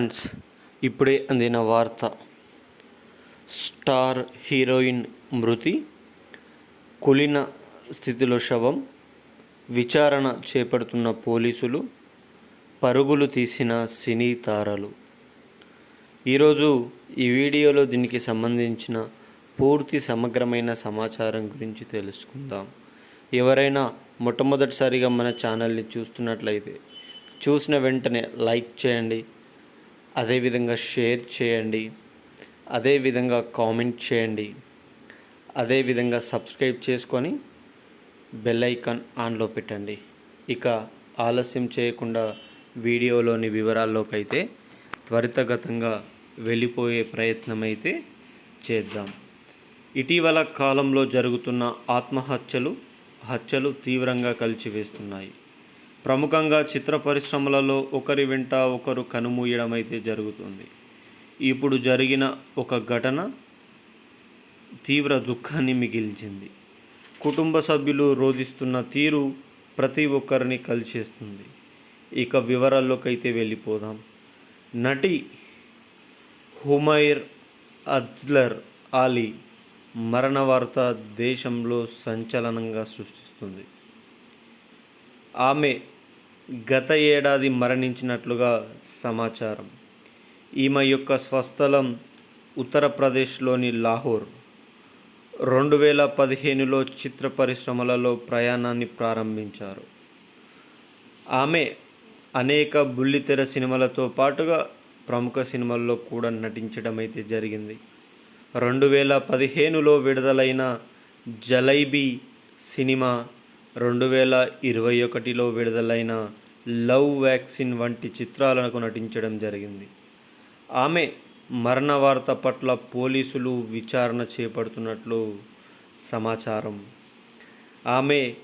Friends ఇప్పుడే అందిన వార్త. స్టార్ హీరోయిన్ మృతి కులిన స్థితిలో శవం విచారణ చేపడుతున్న పోలీసులు పరుగులు తీసిన సినీ తారలు. ఈరోజు ఈ వీడియోలో దీనికి సంబంధించిన పూర్తి సమగ్రమైన సమాచారం గురించి తెలుసుకుందాం. ఎవరైనా మొట్టమొదటిసారిగా మన ఛానల్ని చూస్తున్నట్లయితే చూసిన వెంటనే లైక్ చేయండి అదేవిధంగా షేర్ చేయండి. అదేవిధంగా కామెంట్ చేయండి. అదేవిధంగా సబ్స్క్రైబ్ చేసుకొని బెల్ ఐకాన్ ఆన్లో పెట్టండి. ఇక ఆలస్యం చేయకుండా వీడియోలోని వివరాల్లోకి అయితే త్వరితగతంగా వెళ్ళిపోయే ప్రయత్నం అయితే చేద్దాం. ఇటీవల కాలంలో జరుగుతున్న ఆత్మహత్యలు హత్యలు తీవ్రంగా కలిచివేస్తున్నాయి. ప్రముఖంగా చిత్ర పరిశ్రమలలో ఒకరి వెంట ఒకరు కనుమూయడం అయితే జరుగుతుంది. ఇప్పుడు జరిగిన ఒక ఘటన తీవ్ర దుఃఖాన్ని మిగిల్చింది. కుటుంబ సభ్యులు రోధిస్తున్న తీరు ప్రతి ఒక్కరిని కలిచేస్తుంది. ఇక వివరాల్లోకైతే వెళ్ళిపోదాం. నటి హుమైర్ అజ్లర్ ఆలీ మరణ వార్త దేశంలో సంచలనంగా సృష్టిస్తుంది. ఆమె గత ఏడాది మరణించినట్లుగా సమాచారం. ఈమె యొక్క స్వస్థలం ఉత్తరప్రదేశ్లోని లాహోర్. రెండు వేల పదిహేనులో చిత్ర పరిశ్రమలలో ప్రయాణాన్ని ప్రారంభించారు. ఆమె అనేక బుల్లితెర సినిమాలతో పాటుగా ప్రముఖ సినిమాల్లో కూడా నటించడం అయితే జరిగింది. రెండు వేల పదిహేనులో విడుదలైన జలైబీ సినిమా రెండు వేల ఇరవై ఒకటిలో విడుదలైన లవ్ వ్యాక్సిన్ వంటి చిత్రాలకు నటించడం జరిగింది. ఆమె మరణ వార్త పట్ల పోలీసులు విచారణ చేపడుతున్నట్లు సమాచారం. ఆమె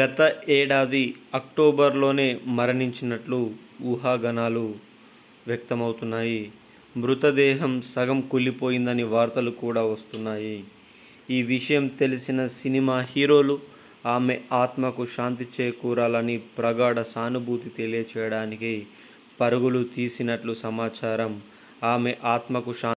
గత ఏడాది అక్టోబర్లోనే మరణించినట్లు ఊహాగానాలు వ్యక్తమవుతున్నాయి. మృతదేహం సగం కుళ్ళిపోయిందని వార్తలు కూడా వస్తున్నాయి. ఈ విషయం తెలిసిన సినిమా హీరోలు ఆమె ఆత్మకు శాంతి చేకూరాలని ప్రగాఢ సానుభూతి తెలియచేయడానికి పరుగులు తీసినట్లు సమాచారం. ఆమె ఆత్మకు శాంతి